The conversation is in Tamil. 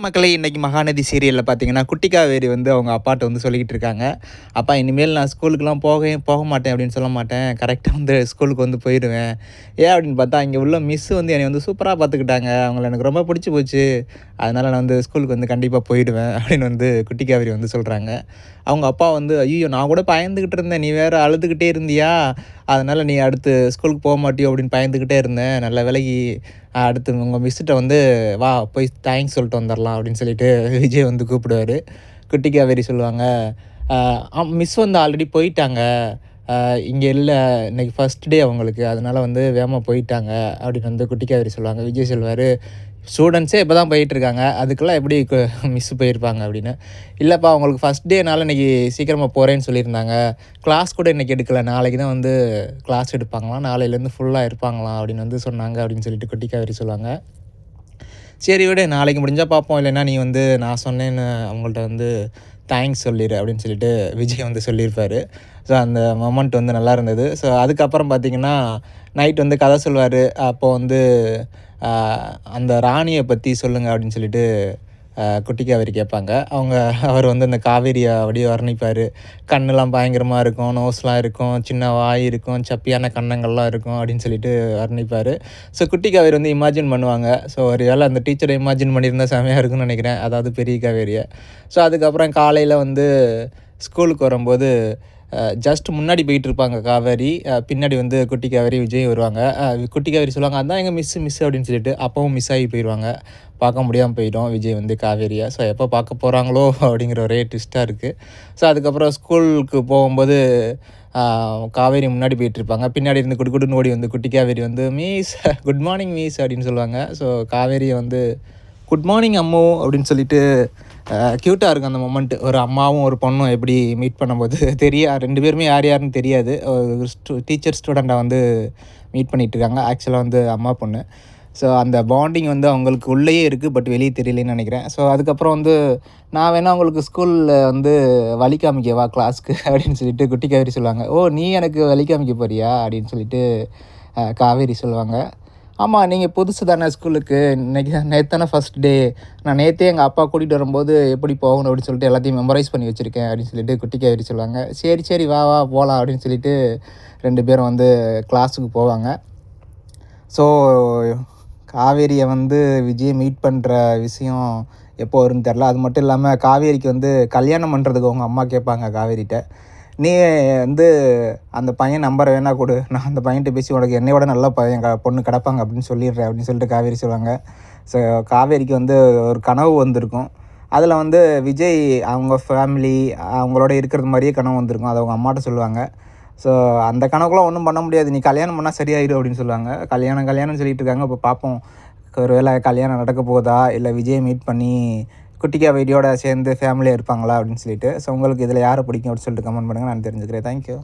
மக்களே இன்றைக்கி மகாநதி சீரியலில் பார்த்தீங்கன்னா குட்டி காவேரி வந்து அவங்க அப்பாட்ட வந்து சொல்லிக்கிட்டு இருக்காங்க. அப்பா இனிமேல் நான் ஸ்கூலுக்குலாம் போக போக மாட்டேன் அப்படின்னு சொல்ல மாட்டேன். கரெக்டாக வந்து ஸ்கூலுக்கு வந்து போயிடுவேன். ஏன் அப்படின்னு பார்த்தா இங்கே உள்ள மிஸ் வந்து என்னை வந்து சூப்பராக பார்த்துக்கிட்டாங்க அவங்கள எனக்கு ரொம்ப பிடிச்சி போச்சு. அதனால் நான் வந்து ஸ்கூலுக்கு வந்து கண்டிப்பாக போயிடுவேன் அப்படின்னு வந்து குட்டி காவேரி வந்து சொல்கிறாங்க அவங்க அப்பா வந்து ஐயோ நான் கூட பயந்துக்கிட்டு இருந்தேன். நீ வேறு அழுதுகிட்டே இருந்தியா? அதனால் நீ அடுத்து ஸ்கூலுக்கு போக மாட்டியோ அப்படின்னு பயந்துக்கிட்டே இருந்தேன். நல்ல வேலைக்கு அடுத்து உங்கள் மிஸ்கிட்ட வந்து வா போய் தேங்க்ஸ் சொல்லிட்டு வந்துடலாம் அப்படின்னு சொல்லிட்டு விஜய் வந்து கூப்பிடுவார். குட்டி காவேரி சொல்லுவாங்க மிஸ் வந்து ஆல்ரெடி போயிட்டாங்க. இங்கே இல்லை இன்னைக்கு ஃபஸ்ட் டே அவங்களுக்கு. அதனால் வந்து வேகமாக போயிட்டாங்க அப்படின்னு வந்து குட்டி சொல்லுவாங்க. விஜய் சொல்வார் ஸ்டூடெண்ட்ஸே இப்போ தான் போயிட்டுருக்காங்க. அதுக்கெல்லாம் எப்படி மிஸ் போயிருப்பாங்க அப்படின்னு. இல்லைப்பா அவங்களுக்கு ஃபஸ்ட் டேனால இன்றைக்கி சீக்கிரமாக போகிறேன்னு சொல்லியிருந்தாங்க. கிளாஸ் கூட இன்றைக்கி எடுக்கலை. நாளைக்கு தான் வந்து கிளாஸ் எடுப்பாங்களாம். நாளையிலேருந்து ஃபுல்லாக இருப்பாங்களாம் அப்படின்னு வந்து சொன்னாங்க அப்படின்னு சொல்லிட்டு குட்டி சொல்லுவாங்க. சரி விட நாளைக்கு முடிஞ்சால் பார்ப்போம் இல்லைன்னா நீ வந்து நான் சொன்னேன்னு அவங்கள்ட்ட வந்து தேங்க்ஸ் சொல்லிடு அப்படின்னு சொல்லிட்டு விஜய் வந்து சொல்லியிருப்பார். ஸோ அந்த மொமெண்ட் வந்து நல்லா இருந்தது. ஸோ அதுக்கப்புறம் பார்த்திங்கன்னா நைட் வந்து கதை சொல்வார். அப்போது வந்து அந்த ராணியை பற்றி சொல்லுங்கள் அப்படின்னு சொல்லிட்டு குட்டி கேட்பாங்க. அவங்க அவர் வந்து அந்த காவேரியை அப்படியே வர்ணிப்பார். கண்ணெலாம் பயங்கரமாக இருக்கும் நோஸ்லாம் இருக்கும் சின்ன வாய் இருக்கும் சப்பியான கண்ணங்கள்லாம் இருக்கும் அப்படின்னு சொல்லிட்டு வர்ணிப்பார். ஸோ குட்டி காவேரி வந்து இமேஜின் பண்ணுவாங்க. ஸோ ஒரு வேளை அந்த டீச்சரை இமேஜின் பண்ணியிருந்தா செமையாக இருக்குன்னு நினைக்கிறேன். அதாவது பெரிய காவேரியை. ஸோ அதுக்கப்புறம் காலையில் வந்து ஸ்கூலுக்கு வரும்போது ஜஸ்ட் முன்னாடி போயிட்டு இருப்பாங்க காவேரி பின்னாடி வந்து குட்டி காவேரி விஜய் வருவாங்க. குட்டி காவேரி சொல்லுவாங்க அதான் எங்கள் மிஸ் மிஸ் அப்படின்னு சொல்லிட்டு அப்பவும் மிஸ் ஆகி போயிடுவாங்க. பார்க்க முடியாமல் போயிடும் விஜய் வந்து காவேரியை. ஸோ எப்போ பார்க்க போகிறாங்களோ அப்படிங்கிற ஒரே ட்விஸ்ட்டாக இருக்குது ஸோ அதுக்கப்புறம் ஸ்கூலுக்கு போகும்போது காவேரி முன்னாடி போயிட்டுருப்பாங்க. பின்னாடி இருந்து குடு குடுன்னு ஓடி வந்து குட்டி காவேரி வந்து மீஸ் குட் மார்னிங் மீஸ் அப்படின்னு சொல்லுவாங்க. ஸோ காவேரியை வந்து குட் மார்னிங் அம்மு அப்படின்னு சொல்லிட்டு க்யூட்டாக இருக்கும் அந்த மொமெண்ட் ஒரு அம்மாவும் ஒரு பொண்ணும் எப்படி மீட் பண்ணும்போது. தெரியா ரெண்டு பேருமே யார் யாருன்னு தெரியாது. ஒரு ஸ்டூ டீச்சர் ஸ்டூடெண்ட்டை வந்து மீட் பண்ணிகிட்டு இருக்காங்க. ஆக்சுவலாக வந்து அம்மா பொண்ணு. ஸோ அந்த பாண்டிங் வந்து அவங்களுக்கு உள்ளேயே இருக்குது பட் வெளியே தெரியலன்னு நினைக்கிறேன். ஸோ அதுக்கப்புறம் வந்து நான் வேணால் அவங்களுக்கு ஸ்கூலில் வந்து வழி காமிக்கவா கிளாஸ்க்கு அப்படின்னு சொல்லிட்டு குட்டி காவேரி சொல்லுவாங்க. ஓ நீ எனக்கு வழி காமிக்க போறியா? அப்படின்னு சொல்லிட்டு காவேரி சொல்லுவாங்க. ஆமாம் நீங்கள் புதுசு தானே ஸ்கூலுக்கு? இன்றைக்கி நேற்று தானே ஃபஸ்ட் டே நான் நேற்றே எங்கள் அப்பா கூட்டிகிட்டு வரும்போது எப்படி போகணும் அப்படின்னு சொல்லிட்டு எல்லாத்தையும் மெமரைஸ் பண்ணி வச்சுருக்கேன் அப்படின்னு சொல்லிட்டு குட்டி காவேரி சொல்லுவாங்க. சரி சரி வா வா போகலாம் அப்படின்னு சொல்லிட்டு ரெண்டு பேரும் வந்து கிளாஸுக்கு போவாங்க. ஸோ காவேரியை வந்து விஜய் மீட் பண்ணுற விஷயம் எப்போ வரும்னு தெரில அது மட்டும் இல்லாமல் காவேரிக்கு வந்து கல்யாணம் பண்ணுறதுக்கு அவங்க அம்மா கேட்பாங்க காவேரிகிட்ட. நீ வந்து அந்த பையன் நம்பரை வேணா கொடு. நான் அந்த பையன்கிட்ட பேசி உனக்கு என்னை விட நல்ல பையன் பொண்ணு கிடப்பாங்க அப்படின்னு சொல்லிடுறேன் அப்படின்னு சொல்லிட்டு காவேரி சொல்லுவாங்க. ஸோ காவேரிக்கு வந்து ஒரு கனவு வந்திருக்கும். அதில் வந்து விஜய் அவங்க ஃபேமிலி அவங்களோட இருக்கிறது மாதிரியே கனவு வந்திருக்கும். அதை அவங்க அம்மாட்ட சொல்லுவாங்க. ஸோ அந்த கணக்குலாம் ஒன்றும் பண்ண முடியாது. நீ கல்யாணம் பண்ணால் சரியாயிடும் அப்படின்னு சொல்லுவாங்க. கல்யாணம் கல்யாணம்னு சொல்லிட்டு இருக்காங்க. இப்போ பார்ப்போம் ஒரு வேளை கல்யாணம் நடக்க போகுதா? இல்லை விஜய் மீட் பண்ணி குட்டிக்கா வீடியோட சேர்ந்து ஃபேமிலியாக இருப்பாங்களா அப்படின்னு சொல்லிட்டு. ஸோ உங்களுக்கு இதில் யாரை பிடிக்கும் அப்படின்னு சொல்லிட்டு கமெண்ட் பண்ணுங்கள் நான் தெரிஞ்சுக்கிறேன். தேங்க்யூ